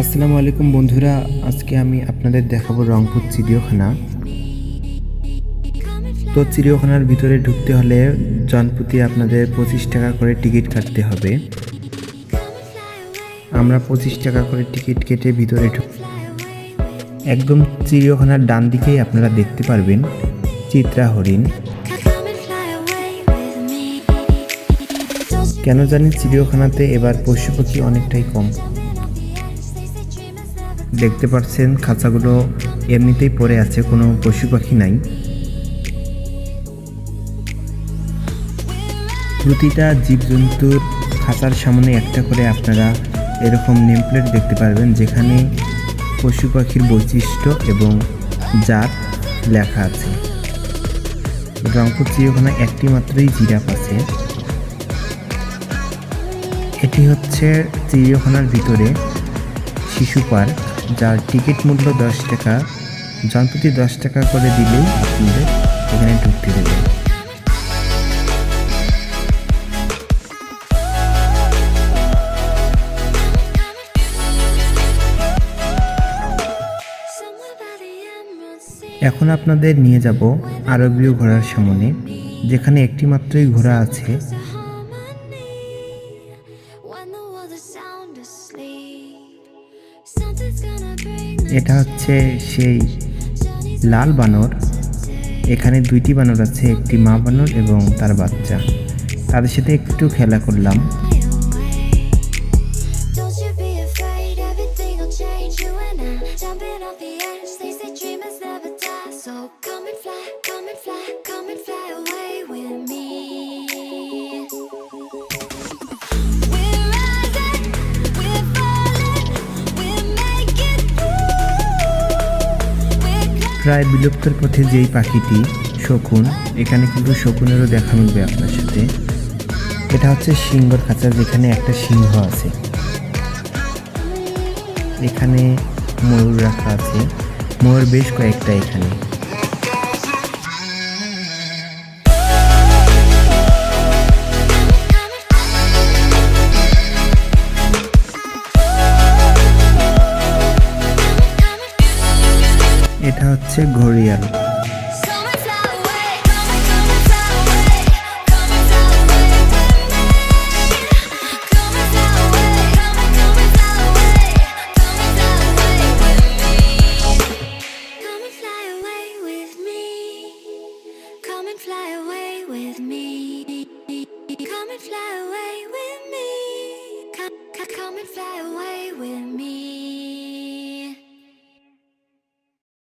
আসসালামু আলাইকুম বন্ধুরা, আজকে আমি আপনাদের দেখাবো রংপুর চিড়িয়াখানা। তো চিড়িয়াখানার ভিতরে ঢুকতে হলে জনপ্রতি আপনাদের পঁচিশ টাকা করে টিকিট কাটতে হবে। আমরা পঁচিশ টাকা করে টিকিট কেটে ভিতরে ঢুক একদম চিড়িয়াখানার ডান দিকেই আপনারা দেখতে পারবেন চিত্রা হরিণ। কেন জানি চিড়িয়াখানাতে এবার পশু পাখি অনেকটাই কম। দেখতে পাচ্ছেন খাঁচাগুলো এমনিতেই পড়ে আছে, কোনো পশু পাখি নাই। প্রতিটা জীবজন্তুর খাঁচার সামনে একটা করে আপনারা এরকম নেমপ্লেট দেখতে পারবেন, যেখানে পশু পাখির বৈশিষ্ট্য এবং জাত লেখা আছে। রংপুর চিড়িয়াখানায় একটি মাত্রই জিরাফ আছে। এটি হচ্ছে চিড়িয়াখানার ভিতরে শিশু পার্ক। যার টিকিট মূল্য দশ টাকা জনপ্রতি দশ টাকা করে দিলেই আপনাদের এখানে ঢুকতে দেবে। এখন আপনাদের নিয়ে যাব আরবীয় ঘোড়ার সামনে, যেখানে একটি মাত্রই ঘোড়া আছে। এটা হচ্ছে সেই লাল বানর। এখানে দুইটি বানর আছে, একটি মা বানর এবং তার বাচ্চা। তাদের সাথে একটু খেলা করলাম। প্রায় বিলুপ্তর পথে যেই পাখিটি, শকুন, এখানে কিন্তু শকুনেরও দেখা মিলবে আপনার সাথে। এটা হচ্ছে সিংহর খাঁচা যেখানে একটা সিংহ আছে। এখানে ময়ূর রাখা আছে। ময়ূর বেশ কয়েকটা এখানে। এটা হচ্ছে ঘড়িয়াল Come and fly away with me.